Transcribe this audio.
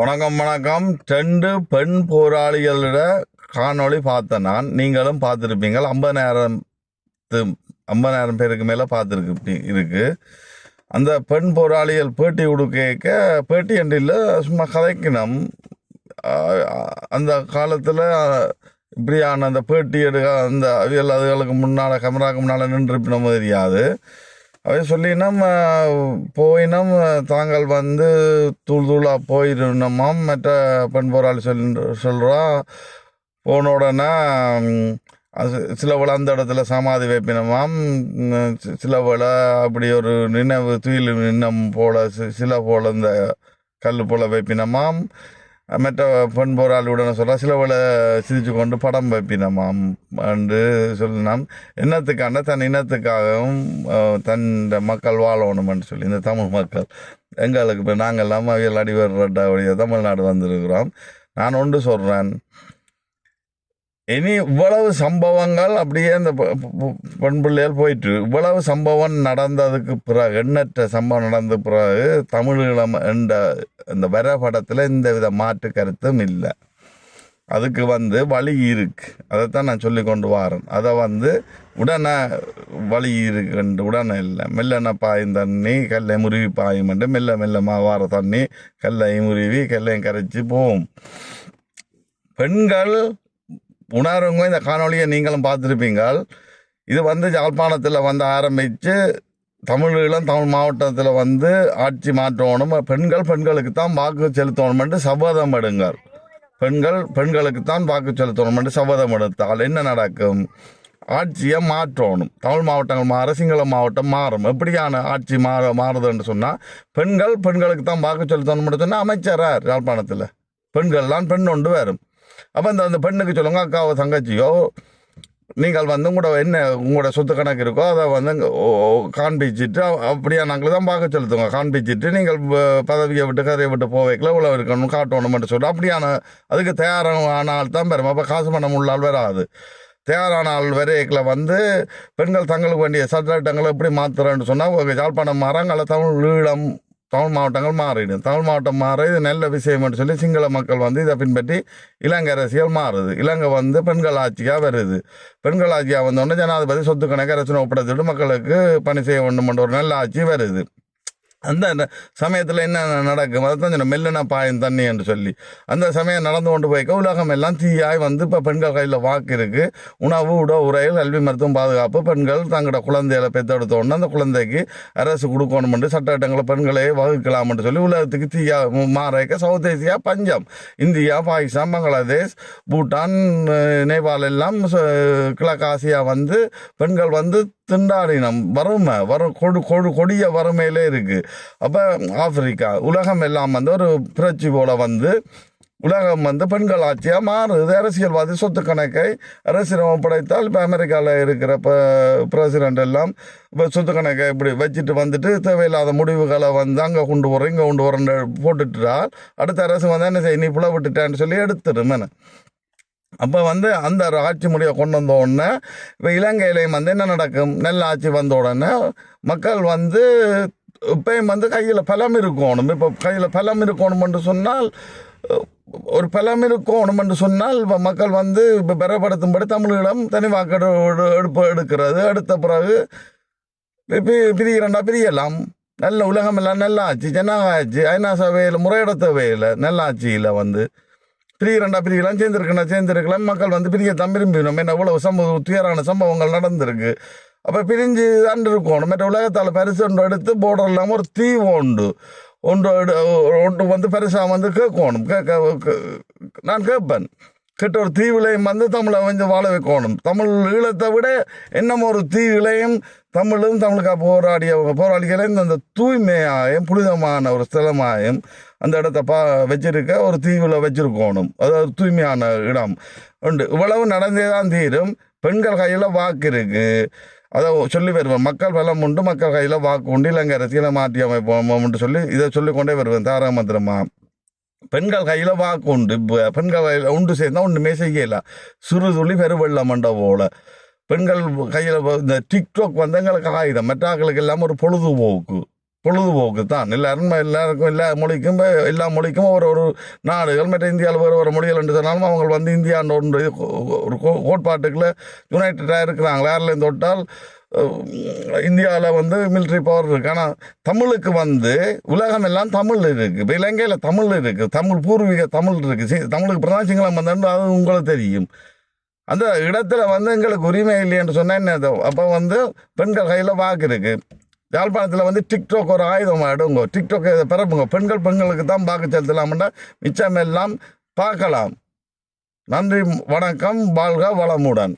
வணக்கம் வணக்கம். ரெண்டு பெண் போராளிகளோட காணொளி பார்த்தேன் நான். நீங்களும் பார்த்துருப்பீங்க. ஐம்பதாயிரம் ஐம்பதாயிரம் பேருக்கு மேலே பார்த்துருக்கு இருக்கு. அந்த பெண் போராளிகள் பேட்டி கொடுக்க பேட்டி என்று சும்மா கதைக்கணும் அந்த காலத்தில் இப்படியான அந்த பேட்டி எடுக்க அந்த அவியல் அதுகளுக்கு முன்னால் கேமராவுக்கு முன்னால் நின்றுப்பின தெரியாது அவை சொல்லினோம் போயினோம் தாங்கள் வந்து தூள் தூளாக போயிருந்தோமாம். மற்ற பெண் போராளி சொல் சொல்கிறா போன உடனே அது சில அந்த இடத்துல சமாதி வைப்பினமாம். ம், சில அப்படி ஒரு நினைவு துயில் நின்னம் போல சில போல இந்த கல் போல வைப்பினமாம். மற்ற பெண் போராளியுடன் சொல்ல சிலவளை சிரித்து கொண்டு படம் வைப்பினமாம் என்று சொல்லினோம் இனத்துக்கான தன் இனத்துக்காகவும் தன் மக்கள் வாழணும்னு சொல்லி இந்த தமிழ் மக்கள். எங்களுக்கு இப்போ நாங்கள் எல்லாம் அவியல் அடிவர்ற தமிழ்நாடு வந்திருக்கிறோம். நான் ஒன்று சொல்கிறேன் இனி இவ்வளவு சம்பவங்கள் அப்படியே அந்த பெண் பிள்ளைகள் போயிட்டு இவ்வளவு சம்பவம் நடந்ததுக்கு பிறகு எண்ணற்ற சம்பவம் நடந்த பிறகு தமிழீழம் என்ற இந்த வர படத்தில் இந்த வித மாற்று கருத்தும் இல்லை. அதுக்கு வந்து வழி இருக்கு. அதைத்தான் நான் சொல்லி கொண்டு வரேன். அதை வந்து உடனே வழி இருக்குன்ட்டு உடனே இல்லை. மெல்லன பாயும் தண்ணி கல்லை முருவி பாயும் என்று மெல்ல மெல்லமாக வார தண்ணி கல்லை முருவி கல்லையும் கரைச்சி போகும் பெண்கள் உணர்வுங்க இந்த காணொளியை நீங்களும் பார்த்துருப்பீங்கள். இது வந்து யாழ்ப்பாணத்தில் வந்து ஆரம்பித்து தமிழீழம் தமிழ் மாவட்டத்தில் வந்து ஆட்சி மாற்றணும். பெண்கள் பெண்களுக்கு தான் வாக்கு செலுத்தணும்ட்டு சபதம் எடுங்கள். பெண்கள் பெண்களுக்கு தான் வாக்கு செலுத்தணும்ட்டு சபதம் எடுத்தால் என்ன நடக்கும்? ஆட்சியை மாற்றணும். தமிழ் மாவட்டங்கள் மாற சிங்கள மாவட்டம் மாறும். எப்படியான ஆட்சி மாற மாறுதுன்னு சொன்னால் பெண்கள் பெண்களுக்கு தான் வாக்கு செலுத்தணும்னு சொன்னால் அமைச்சரார் யாழ்ப்பாணத்தில் பெண்கள்லாம் பெண் ஒன்று வரும். அப்போ அந்த அந்த பெண்ணுக்கு சொல்லுங்க அக்காவோ தங்கச்சியோ நீங்கள் வந்து உங்களோட என்ன உங்களோட சொத்து கணக்கு இருக்கோ அதை வந்து காண்பிச்சுட்டு அப்படியே அப்படியா நாங்கள் தான் பார்க்க செலுத்துங்க காண்பிச்சுட்டு நீங்கள் ப- பதவியை விட்டு கதையை விட்டு போவைக்கல உள்ள இருக்கணும் காட்டணும்னு சொல்லிட்டு அப்படியான அதுக்கு தயாரான ஆள் தான் பெறும் அப்போ காசு பணம் உள்ள ஆள் வராது. தயாரான ஆள் வரைக்கில் வந்து பெண்கள் தங்களுக்கு வேண்டிய சட்டங்களை எப்படி மாற்றுறேன்னு சொன்னால் யாழ்ப்பாணம் மரங்களை தமிழ் ஈழம் தமிழ் மாவட்டங்கள் மாறிடும். தமிழ் மாவட்டம் மாற இது நல்ல விஷயம்னு சொல்லி சிங்கள மக்கள் வந்து இதை பின்பற்றி இலங்கை அரசியல் மாறுது. இலங்கை வந்து பெண்கள் ஆட்சியாக வருது. பெண்கள் ஆட்சியாக வந்தோடனே ஜனாதிபதி சொத்து கணக்கு அரசு ஒப்படைத்துட்டு மக்களுக்கு பணி செய்ய வேண்டும் ஒரு நல்ல ஆட்சி வருது. அந்த சமயத்தில் என்ன நடக்கும்? அதைத்தான் தான் சொன்ன பாயும் தண்ணி என்று சொல்லி. அந்த சமயம் நடந்து கொண்டு போய்க்க உலகம் எல்லாம் தீயாய் வந்து இப்போ பெண்கள் கையில் வாக்கு இருக்கு. உணவு உட உரையில் கல்வி மருத்துவம் பாதுகாப்பு. பெண்கள் தங்களோட குழந்தைகளை பெற்றெடுத்தோடனே அந்த குழந்தைக்கு அரசு கொடுக்கணும்னு சட்டங்களை பெண்களே வகுக்கலாம்னு சொல்லி உலகத்துக்கு தீயா மாறக்க சவுத் ஏசியா பஞ்சம். இந்தியா பாகிஸ்தான் பங்களாதேஷ் பூட்டான் நேபாள் எல்லாம் ச- கிழக்கு ஆசியா வந்து பெண்கள் வந்து திண்டாடினம் வறுமை வரும் கொடு கொடு கொடிய வறுமையிலே இருக்குது அப்போ ஆப்பிரிக்கா உலகம் எல்லாம் வந்து ஒரு புரட்சி போல் வந்து உலகம் வந்து பெண்கள் ஆட்சியாக மாறுது. அரசியல்வாதி சொத்து கணக்கை அரசியல் படைத்தால் இப்போ அமெரிக்காவில் இருக்கிற இப்போ பிரசிடென்ட் எல்லாம் இப்போ சொத்து கணக்கை இப்படி வச்சுட்டு வந்துட்டு தேவையில்லாத முடிவுகளை வந்து அங்கே கொண்டு போகிறோம் இங்கே கொண்டு வரேன் போட்டுட்டால் அடுத்த அரசு வந்து என்ன செய்ய நீ புல விட்டுட்டேன்னு சொல்லி எடுத்துடும் அப்போ வந்து அந்த ஆட்சி முடிவை கொண்டு வந்த உடனே இப்போ இலங்கையிலையும் வந்து என்ன நடக்கும்? நெல் ஆட்சி வந்த உடனே மக்கள் வந்து இப்பயும் வந்து கையில் பலம் இருக்கணும். இப்போ கையில் பலம் இருக்கணும்னு சொன்னால் ஒரு பலம் இருக்கணும் என்று சொன்னால் இப்போ மக்கள் வந்து இப்போ பெறப்படுத்தும்படி தமிழீழம் தனி வாக்கெடு எடுப்பு எடுக்கிறது. எடுத்த பிறகு பிரிகிறண்டா பிரியலாம். நல்ல உலகம் எல்லாம் நல்ல ஆட்சி ஜனநாயக ஆட்சி ஐநா சபையில் முறையிட தேவையில்லை நல்ல ஆட்சியில் வந்து. பிரிகிறண்டா பிரிக்கலாம் சேர்ந்துருக்கணும் சேர்ந்துருக்கலாம் மக்கள் வந்து பிரியத்தான் விரும்பினோம். என்ன இவ்வளவு சம்பவம் துயரான சம்பவங்கள் நடந்திருக்கு. அப்போ பிரிஞ்சு தான் இருக்கணும் மற்ற உலகத்தால் பரிசு ஒன்று எடுத்து போர்டர் இல்லாமல் ஒரு தீவு உண்டு. ஒன்று எடு- ஒன்று வந்து பரிசாக வந்து கேட்கணும். கேட்க நான் கேட்பேன். கிட்ட ஒரு தீவிலையும் வந்து தமிழை வந்து வாழ வைக்கணும். தமிழ் ஈழத்தை விட என்னமோ ஒரு தீவிலையும் தமிழும் தமிழுக்காக போராடிய போராளிகளையும் அந்த தூய்மையாயும் புனிதமான ஒரு ஸ்தலமாயும் அந்த இடத்த பா வச்சிருக்க ஒரு தீவில் வச்சிருக்கணும். அதாவது தூய்மையான இடம். உண்டு. இவ்வளவு நடந்தே தான் தீரும். பெண்கள் கையில் வாக்கு இருக்கு. அதை சொல்லி வருவேன் மக்கள் பலம் உண்டு. மக்கள் கையில் வாக்கு உண்டு. இலங்கை அரசியலை மாற்றி அமைப்போம்னு சொல்லி இதை சொல்லிக்கொண்டே வருவேன். தாராமத்திரமா பெண்கள் கையில் வாக்கு உண்டு. இப்போ பெண்கள் கையில் உண்டு சேர்ந்தால் ஒன்றுமே செய்யல. சிறு துளி பெருவெள்ளம் மண்ட போல். பெண்கள் கையில் இந்த டிக்டாக் வந்து எங்களுக்கு ஆயுதம். மெட்டாக்களுக்கு எல்லாம் ஒரு பொழுதுபோக்கு. பொழுதுபோக்கு தான். எல்லாரும் எல்லாருக்கும் எல்லா மொழிக்கும் எல்லா மொழிக்கும் ஒரு ஒரு நாடுகள் மற்ற இந்தியாவில் வேறு ஒரு மொழிகள் என்று சொன்னாலும் அவங்க வந்து இந்தியான்ற ஒன்று ஒரு கோ- கோட்பாட்டுக்குள்ள யுனைடடாக இருக்கிறாங்க. ஏர்லேருந்து தொட்டால் இந்தியாவில் வந்து மிலிட்ரி பவர் இருக்குது ஆனால் தமிழுக்கு வந்து உலகம் எல்லாம் தமிழ் இருக்குது இப்போ இலங்கையில் தமிழ் இருக்குது தமிழ் பூர்வீக தமிழ் இருக்குது சி- தமிழுக்கு பிரதான சிங்களம் வந்தேன் அது உங்களுக்கு தெரியும். அந்த இடத்துல வந்து எங்களுக்கு உரிமை இல்லைன்னு சொன்னால் என்ன அப்போ வந்து பெண்கள் கையில் வாக்கு இருக்குது யாழ்ப்பாணத்தில் வந்து டிக்டாக் ஒரு ஆயுதம் எடுங்க டிக்டாக் இதை பிறப்புங்க பெண்கள் பெண்களுக்கு தான் வாக்கு செலுத்தலாம்னா மிச்சம் எல்லாம் பார்க்கலாம். நன்றி வணக்கம் வாழ்க வளமுடன்.